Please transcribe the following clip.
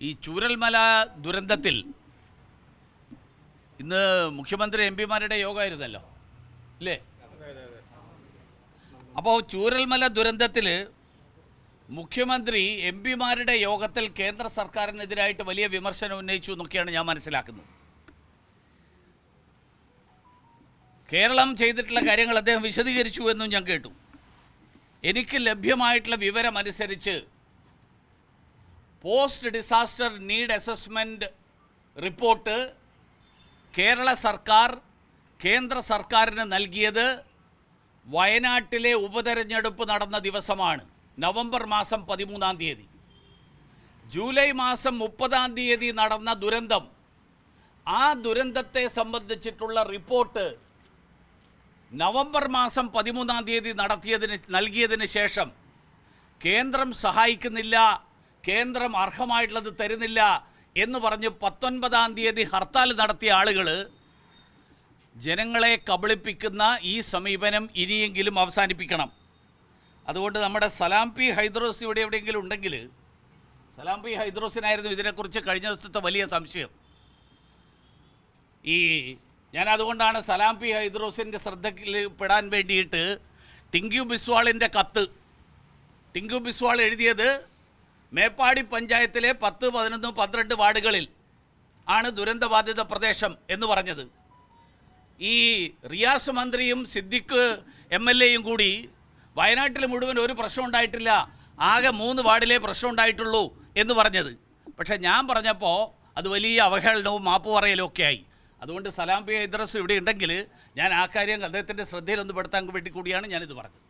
ഈ ചൂരൽമല ദുരന്തത്തിൽ ഇന്ന് മുഖ്യമന്ത്രി എം പിമാരുടെ യോഗമായിരുന്നല്ലോ അല്ലേ അപ്പോൾ ചൂരൽമല ദുരന്തത്തിൽ മുഖ്യമന്ത്രി എം പിമാരുടെ യോഗത്തിൽ കേന്ദ്ര സർക്കാരിനെതിരായിട്ട് വലിയ വിമർശനം ഉന്നയിച്ചു എന്നൊക്കെയാണ് ഞാൻ മനസ്സിലാക്കുന്നത്. കേരളം ചെയ്തിട്ടുള്ള കാര്യങ്ങൾ അദ്ദേഹം വിശദീകരിച്ചു എന്നും ഞാൻ കേട്ടു. എനിക്ക് ലഭ്യമായിട്ടുള്ള വിവരം അനുസരിച്ച് post disaster need assessment report Kerala സർക്കാർ കേന്ദ്ര സർക്കാരിന് നൽകിയത് വയനാട്ടിലെ ഉപതെരഞ്ഞെടുപ്പ് നടന്ന ദിവസമാണ്. നവംബർ മാസം പതിമൂന്നാം തീയതി. ജൂലൈ മാസം മുപ്പതാം തീയതി നടന്ന ദുരന്തം. ആ ദുരന്തത്തെ സംബന്ധിച്ചിട്ടുള്ള റിപ്പോർട്ട് നവംബർ മാസം പതിമൂന്നാം തീയതി നടത്തിയതിന് നൽകിയതിന് ശേഷം കേന്ദ്രം സഹായിക്കുന്നില്ല. കേന്ദ്രം അർഹമായിട്ടുള്ളത് തരുന്നില്ല എന്ന് പറഞ്ഞ് പത്തൊൻപതാം തീയതി ഹർത്താൽ നടത്തിയ ആളുകൾ ജനങ്ങളെ കബളിപ്പിക്കുന്ന ഈ സമീപനം ഇനിയെങ്കിലും അവസാനിപ്പിക്കണം. അതുകൊണ്ട് നമ്മുടെ സലാം പി ഹൈദ്രോസ് ഇവിടെ എവിടെയെങ്കിലും ഉണ്ടെങ്കിൽ സലാം പി ഹൈദ്രോസിനായിരുന്നു ഇതിനെക്കുറിച്ച് കഴിഞ്ഞ ദിവസത്തെ വലിയ സംശയം. ഈ ഞാൻ അതുകൊണ്ടാണ് സലാം പി ഹൈദ്രോസിന്റെ ശ്രദ്ധയിൽ പെടാൻ വേണ്ടിയിട്ട് ടിങ്കു ബിസ്വാളിന്റെ കത്ത് ടിങ്കു ബിസ്വാൾ എഴുതിയത് മേപ്പാടി പഞ്ചായത്തിലെ പത്ത് പതിനൊന്ന് പന്ത്രണ്ട് വാർഡുകളിൽ ആണ് ദുരന്തബാധിത പ്രദേശം എന്ന് പറഞ്ഞത്. ഈ റിയാസ് മന്ത്രിയും സിദ്ദിഖ് എം എൽ എയും കൂടി വയനാട്ടിൽ മുഴുവൻ ഒരു പ്രശ്നം ഉണ്ടായിട്ടില്ല. ആകെ മൂന്ന് വാർഡിലേ പ്രശ്നം ഉണ്ടായിട്ടുള്ളൂ എന്ന് പറഞ്ഞത്. പക്ഷേ ഞാൻ പറഞ്ഞപ്പോൾ അത് വലിയ അവഹേളനവും മാപ്പ് പറയലും ഒക്കെ ആയി. അതുകൊണ്ട് സലാം പി ഹൈദ്രസ് ഇവിടെ ഉണ്ടെങ്കിൽ ഞാൻ ആ കാര്യം അദ്ദേഹത്തിന്റെ ശ്രദ്ധയിലൊന്ന് പെടുത്താൻ വേണ്ടി കൂടിയാണ് ഞാനിത് പറഞ്ഞത്.